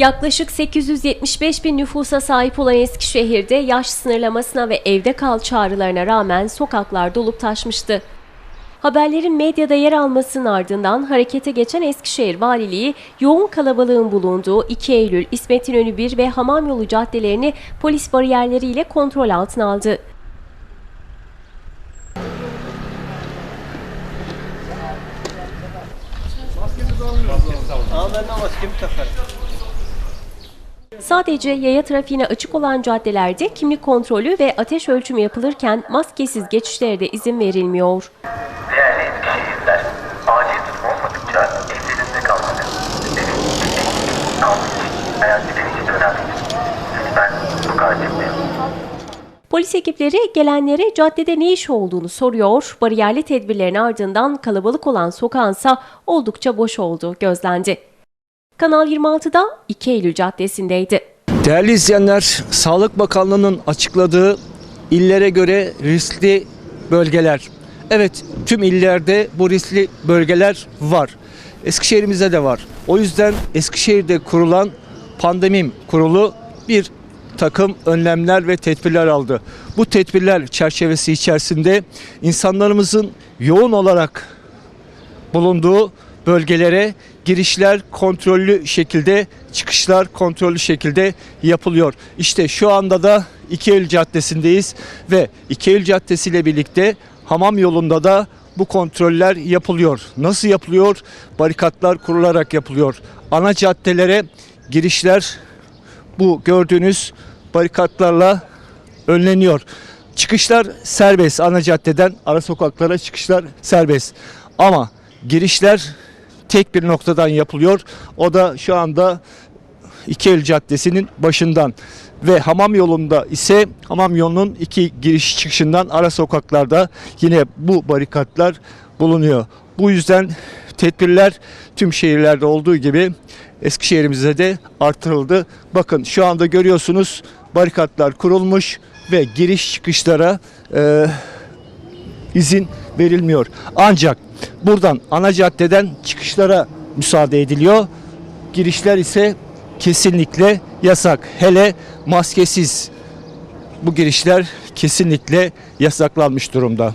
Yaklaşık 875 bin nüfusa sahip olan Eskişehir'de yaş sınırlamasına ve evde kal çağrılarına rağmen sokaklar dolup taşmıştı. Haberlerin medyada yer almasının ardından harekete geçen Eskişehir Valiliği yoğun kalabalığın bulunduğu 2 Eylül, İsmet İnönü 1 ve Hamamyolu caddelerini polis bariyerleriyle kontrol altına aldı. Ama ben de maskemi takarım. Sadece yaya trafiğine açık olan caddelerde kimlik kontrolü ve ateş ölçümü yapılırken maskesiz geçişlere de izin verilmiyor. Değerli acil olmadıkça evlerinde. Polis ekipleri gelenlere caddede ne iş olduğunu soruyor. Bariyerli tedbirlerin ardından kalabalık olan sokağınsa oldukça boş olduğu gözlendi. Kanal 26'da 2 Eylül Caddesi'ndeydi. Değerli izleyenler, Sağlık Bakanlığı'nın açıkladığı illere göre riskli bölgeler. Evet, tüm illerde bu riskli bölgeler var. Eskişehir'imizde de var. O yüzden Eskişehir'de kurulan pandemim kurulu bir takım önlemler ve tedbirler aldı. Bu tedbirler çerçevesi içerisinde insanlarımızın yoğun olarak bulunduğu bölgelere girişler kontrollü şekilde, çıkışlar kontrollü şekilde yapılıyor. İşte şu anda da 2 Eylül Caddesi'ndeyiz ve 2 Eylül Caddesi ile birlikte Hamam yolunda da bu kontroller yapılıyor. Nasıl yapılıyor? Barikatlar kurularak yapılıyor. Ana caddelere girişler bu gördüğünüz barikatlarla önleniyor. Çıkışlar serbest ana caddeden ara sokaklara çıkışlar serbest. Ama girişler tek bir noktadan yapılıyor. O da şu anda İki Eylül Caddesi'nin başından ve Hamam yolunda ise Hamam yolunun iki giriş çıkışından ara sokaklarda yine bu barikatlar bulunuyor. Bu yüzden tedbirler tüm şehirlerde olduğu gibi Eskişehir'imizde de artırıldı. Bakın şu anda görüyorsunuz barikatlar kurulmuş ve giriş çıkışlara e, izin verilmiyor. Ancak buradan ana caddeden çıkışlara müsaade ediliyor. Girişler ise kesinlikle yasak. Hele maskesiz bu girişler kesinlikle yasaklanmış durumda.